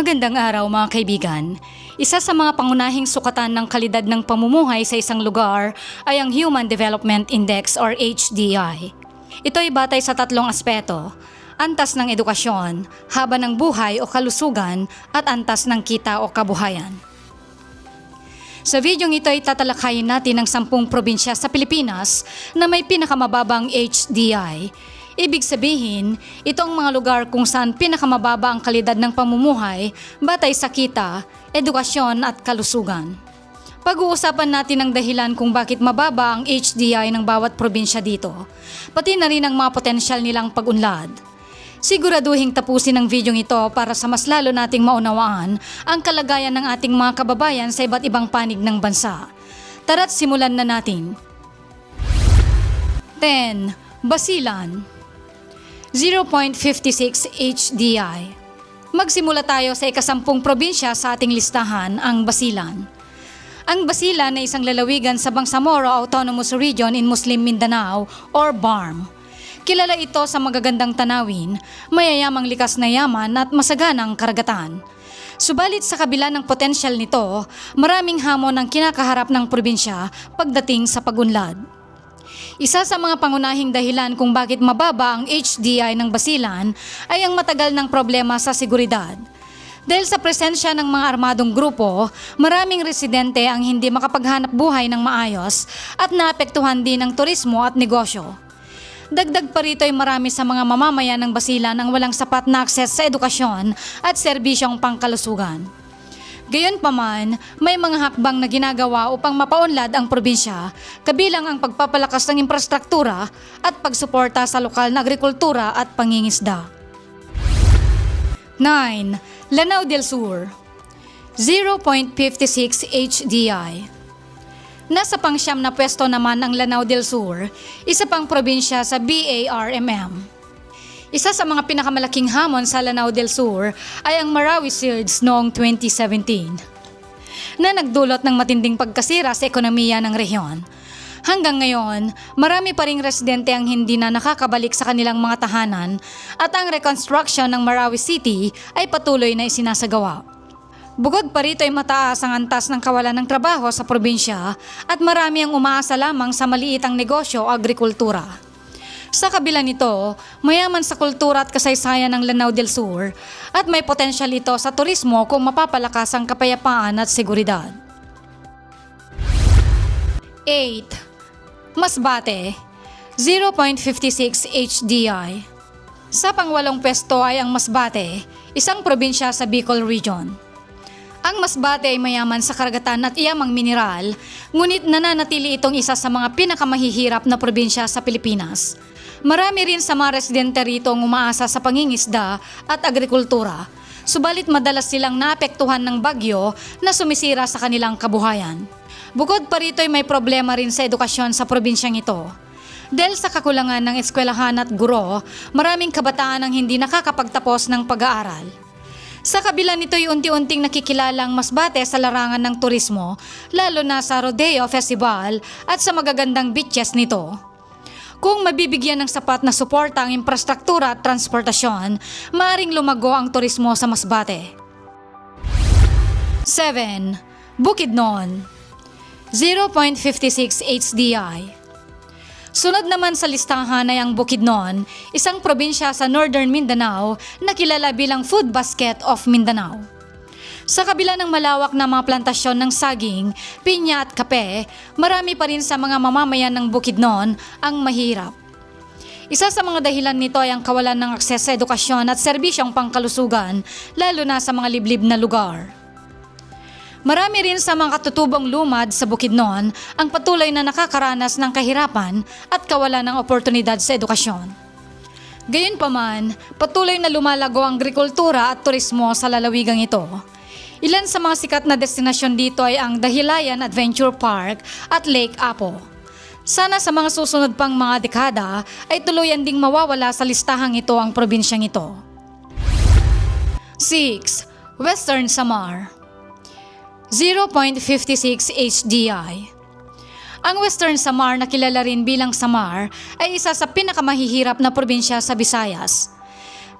Magandang araw mga kaibigan. Isa sa mga pangunahing sukatan ng kalidad ng pamumuhay sa isang lugar ay ang Human Development Index or HDI. Ito ay batay sa tatlong aspeto, antas ng edukasyon, haba ng buhay o kalusugan at antas ng kita o kabuhayan. Sa videong ito ay tatalakayin natin ang sampung probinsya sa Pilipinas na may pinakamababang HDI. Ibig sabihin, ito ang mga lugar kung saan pinakamababa ang kalidad ng pamumuhay batay sa kita, edukasyon at kalusugan. Pag-uusapan natin ang dahilan kung bakit mababa ang HDI ng bawat probinsya dito, pati na rin ang mga potensyal nilang pag-unlad. Siguraduhin tapusin ang videong ito para sa mas lalo nating maunawaan ang kalagayan ng ating mga kababayan sa iba't ibang panig ng bansa. Tara't simulan na natin. 10. Basilan 0.56 HDI Magsimula tayo sa ikasampung probinsya sa ating listahan, ang Basilan. Ang Basilan ay isang lalawigan sa Bangsamoro Autonomous Region in Muslim Mindanao or BARM. Kilala ito sa magagandang tanawin, mayayamang likas na yaman at masaganang karagatan. Subalit sa kabila ng potensyal nito, maraming hamon ang kinakaharap ng probinsya pagdating sa pagunlad. Isa sa mga pangunahing dahilan kung bakit mababa ang HDI ng Basilan ay ang matagal ng problema sa seguridad. Dahil sa presensya ng mga armadong grupo, maraming residente ang hindi makapaghanap buhay ng maayos at naapektuhan din ang turismo at negosyo. Dagdag pa rito ay marami sa mga mamamayan ng Basilan ang walang sapat na akses sa edukasyon at serbisyong pangkalusugan. Gayunpaman, may mga hakbang na ginagawa upang mapaunlad ang probinsya, kabilang ang pagpapalakas ng infrastruktura at pagsuporta sa lokal na agrikultura at pangingisda. 9. Lanao del Sur 0.56 HDI Nasa pangsyam na pwesto naman ang Lanao del Sur, isa pang probinsya sa BARMM. Isa sa mga pinakamalaking hamon sa Lanao del Sur ay ang Marawi Surge noong 2017 na nagdulot ng matinding pagkasira sa ekonomiya ng rehiyon. Hanggang ngayon, marami pa ring residente ang hindi na nakakabalik sa kanilang mga tahanan at ang reconstruction ng Marawi City ay patuloy na isinasagawa. Bukod pa rito ay mataas ang antas ng kawalan ng trabaho sa probinsya at marami ang umaasa lamang sa maliitang negosyo o agrikultura. Sa kabila nito, mayaman sa kultura at kasaysayan ng Lanao del Sur at may potensyal ito sa turismo kung mapapalakas ang kapayapaan at seguridad. 8. Masbate 0.56 HDI Sa pangwalong pwesto ay ang Masbate, isang probinsya sa Bicol Region. Ang Masbate ay mayaman sa karagatan at iyamang mineral, ngunit nananatili itong isa sa mga pinakamahihirap na probinsya sa Pilipinas. Marami rin sa mga residente rito ang umaasa sa pangingisda at agrikultura, subalit madalas silang naapektuhan ng bagyo na sumisira sa kanilang kabuhayan. Bukod pa rito ay may problema rin sa edukasyon sa probinsyang ito. Dahil sa kakulangan ng eskwelahan at guro, maraming kabataan ang hindi nakakapagtapos ng pag-aaral. Sa kabila nito ay unti-unting nakikilala ang masbate sa larangan ng turismo, lalo na sa Rodeo Festival at sa magagandang beaches nito. Kung mabibigyan ng sapat na suporta ang infrastruktura at transportasyon, maaring lumago ang turismo sa Masbate. 7. Bukidnon 0.56 HDI Sunod naman sa listahan ay ang Bukidnon, isang probinsya sa Northern Mindanao na kilala bilang Food Basket of Mindanao. Sa kabila ng malawak na mga plantasyon ng saging, pinya at kape, marami pa rin sa mga mamamayan ng Bukidnon ang mahirap. Isa sa mga dahilan nito ay ang kawalan ng akses sa edukasyon at serbisyong pangkalusugan, lalo na sa mga liblib na lugar. Marami rin sa mga katutubong lumad sa Bukidnon ang patuloy na nakakaranas ng kahirapan at kawalan ng oportunidad sa edukasyon. Gayunpaman, patuloy na lumalago ang agrikultura at turismo sa lalawigang ito. Ilan sa mga sikat na destinasyon dito ay ang Dahilayan Adventure Park at Lake Apo. Sana sa mga susunod pang mga dekada ay tuluyan ding mawawala sa listahang ito ang probinsyang ito. 6. Western Samar 0.56 HDI. Ang Western Samar na kilala rin bilang Samar ay isa sa pinakamahihirap na probinsya sa Visayas.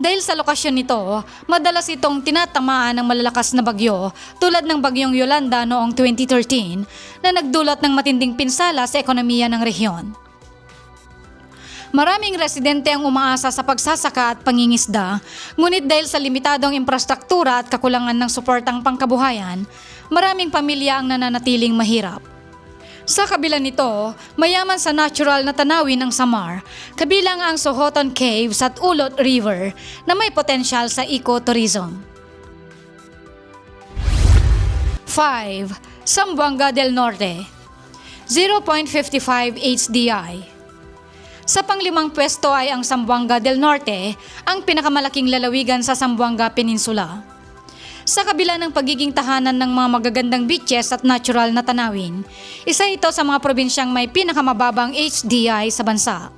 Dahil sa lokasyon nito, madalas itong tinatamaan ng malalakas na bagyo tulad ng bagyong Yolanda noong 2013 na nagdulot ng matinding pinsala sa ekonomiya ng rehiyon. Maraming residente ang umaasa sa pagsasaka at pangingisda, ngunit dahil sa limitadong infrastruktura at kakulangan ng suportang pangkabuhayan, maraming pamilya ang nananatiling mahirap. Sa kabila nito, mayaman sa natural na tanawin ng Samar, kabilang ang Sohoton Caves at Ulot River na may potensyal sa ecotourism. 5. Sambuanga del Norte 0.55 HDI Sa panglimang pwesto ay ang Sambuanga del Norte, ang pinakamalaking lalawigan sa Sambuanga Peninsula. Sa kabila ng pagiging tahanan ng mga magagandang beaches at natural na tanawin, isa ito sa mga probinsyang may pinakamababang HDI sa bansa.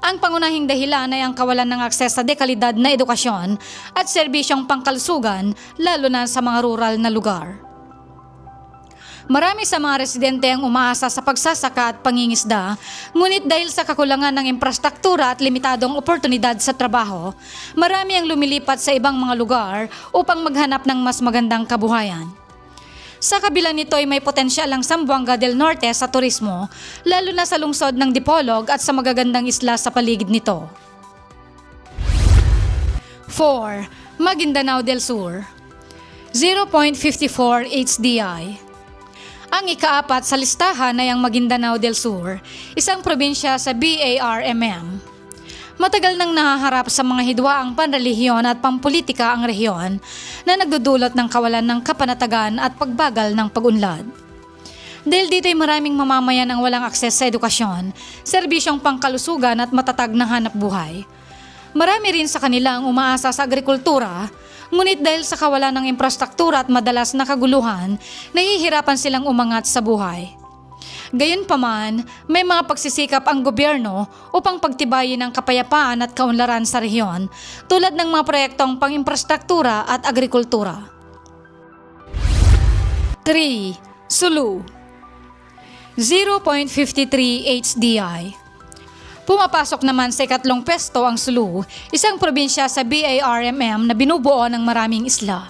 Ang pangunahing dahilan ay ang kawalan ng akses sa dekalidad na edukasyon at serbisyong pangkalusugan lalo na sa mga rural na lugar. Marami sa mga residente ang umaasa sa pagsasaka at pangingisda, ngunit dahil sa kakulangan ng infrastruktura at limitadong oportunidad sa trabaho, marami ang lumilipat sa ibang mga lugar upang maghanap ng mas magandang kabuhayan. Sa kabila nito ay may potensyal ang Sambuanga del Norte sa turismo, lalo na sa lungsod ng Dipolog at sa magagandang isla sa paligid nito. 4. Maguindanao del Sur 0.54 HDI ang ikaapat sa listahan ay ang Maguindanao del Sur, isang probinsya sa BARMM. Matagal nang nahaharap sa mga hidwaang panrelihiyon at pampolitika ang rehiyon na nagdudulot ng kawalan ng kapanatagan at pagbagal ng pagunlad. Dahil dito'y maraming mamamayan ang walang akses sa edukasyon, serbisyong pangkalusugan at matatag na hanap buhay. Marami rin sa kanila ang umaasa sa agrikultura, ngunit dahil sa kawalan ng infrastruktura at madalas na kaguluhan, nahihirapan silang umangat sa buhay. Gayunpaman, may mga pagsisikap ang gobyerno upang pagtibayin ang kapayapaan at kaunlaran sa rehiyon tulad ng mga proyektong pang-infrastruktura at agrikultura. 3. Sulu 0.53 HDI Pumapasok naman sa ikatlong pesto ang Sulu, isang probinsya sa BARMM na binubuo ng maraming isla.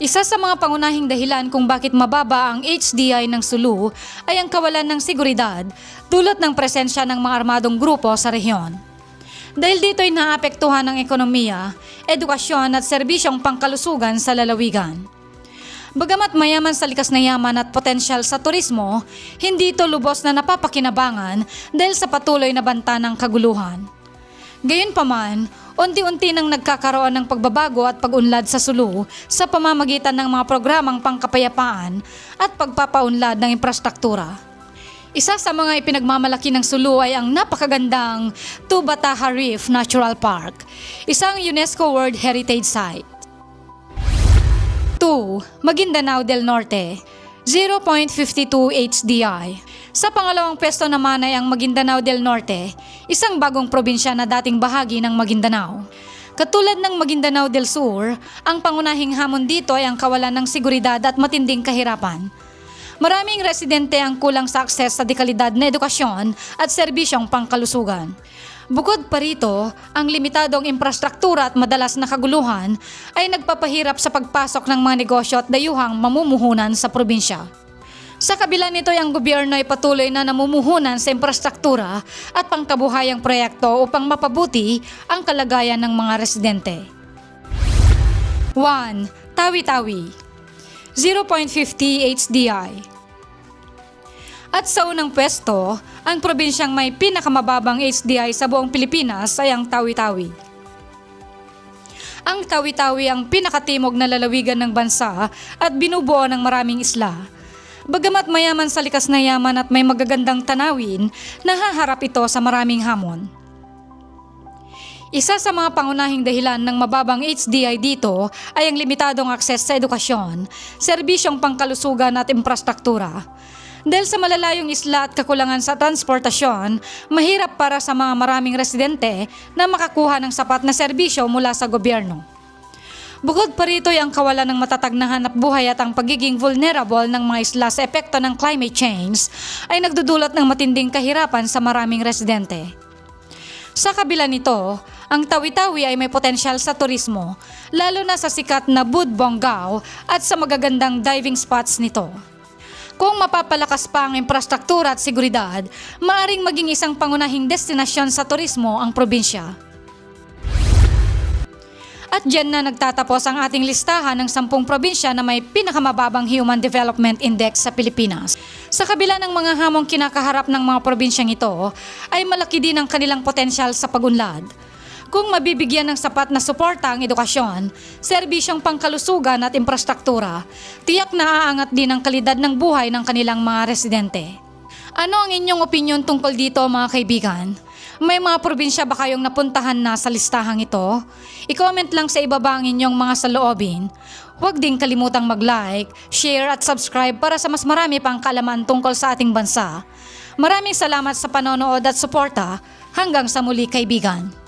Isa sa mga pangunahing dahilan kung bakit mababa ang HDI ng Sulu ay ang kawalan ng seguridad dulot ng presensya ng mga armadong grupo sa rehiyon. Dahil dito ay naapektuhan ng ekonomiya, edukasyon at serbisyong pangkalusugan sa lalawigan. Bagamat mayaman sa likas na yaman at potensyal sa turismo, hindi ito lubos na napapakinabangan dahil sa patuloy na banta ng kaguluhan. Gayunpaman, unti-unti nang nagkakaroon ng pagbabago at pag-unlad sa Sulu sa pamamagitan ng mga programang pangkapayapaan at pagpapaunlad ng infrastruktura. Isa sa mga ipinagmamalaki ng Sulu ay ang napakagandang Tubataha Reef Natural Park, isang UNESCO World Heritage Site. 2. Maguindanao del Norte 0.52 HDI Sa pangalawang pesto naman ay ang Maguindanao del Norte, isang bagong probinsya na dating bahagi ng Maguindanao. Katulad ng Maguindanao del Sur, ang pangunahing hamon dito ay ang kawalan ng seguridad at matinding kahirapan. Maraming residente ang kulang sa akses sa dekalidad na edukasyon at serbisyong pangkalusugan. Bukod pa rito, ang limitadong infrastruktura at madalas na kaguluhan ay nagpapahirap sa pagpasok ng mga negosyo at dayuhang mamumuhunan sa probinsya. Sa kabila nito ang gobyerno ay patuloy na namumuhunan sa infrastruktura at pangkabuhayang proyekto upang mapabuti ang kalagayan ng mga residente. 1. Tawi-Tawi 0.50 HDI At sa unang pwesto, ang probinsyang may pinakamababang HDI sa buong Pilipinas ay ang Tawi-Tawi. Ang Tawi-Tawi ang pinakatimog na lalawigan ng bansa at binubuo ng maraming isla. Bagamat mayaman sa likas na yaman at may magagandang tanawin, nahaharap ito sa maraming hamon. Isa sa mga pangunahing dahilan ng mababang HDI dito ay ang limitadong akses sa edukasyon, serbisyong pangkalusugan at infrastruktura. Dahil sa malalayong isla at kakulangan sa transportasyon, mahirap para sa mga maraming residente na makakuha ng sapat na serbisyo mula sa gobyerno. Bukod pa rito ang kawalan ng matatag na hanap buhay at ang pagiging vulnerable ng mga isla sa epekto ng climate change ay nagdudulot ng matinding kahirapan sa maraming residente. Sa kabila nito, Ang Tawi-Tawi ay may potensyal sa turismo, lalo na sa sikat na Budbonggao at sa magagandang diving spots nito. Kung mapapalakas pa ang infrastruktura at seguridad, maaring maging isang pangunahing destinasyon sa turismo ang probinsya. At dyan na nagtatapos ang ating listahan ng sampung probinsya na may pinakamababang Human Development Index sa Pilipinas. Sa kabila ng mga hamong kinakaharap ng mga probinsyang ito, ay malaki din ang kanilang potensyal sa pagunlad. Kung mabibigyan ng sapat na suporta ang edukasyon, serbisyong pangkalusugan at infrastruktura, tiyak na aangat din ang kalidad ng buhay ng kanilang mga residente. Ano ang inyong opinion tungkol dito mga kaibigan? May mga probinsya ba kayong napuntahan na sa listahang ito? I-comment lang sa ibaba ang inyong mga saloobin. Huwag ding kalimutang mag-like, share at subscribe para sa mas marami pang kalaman tungkol sa ating bansa. Maraming salamat sa panonood at suporta. Hanggang sa muli kaibigan.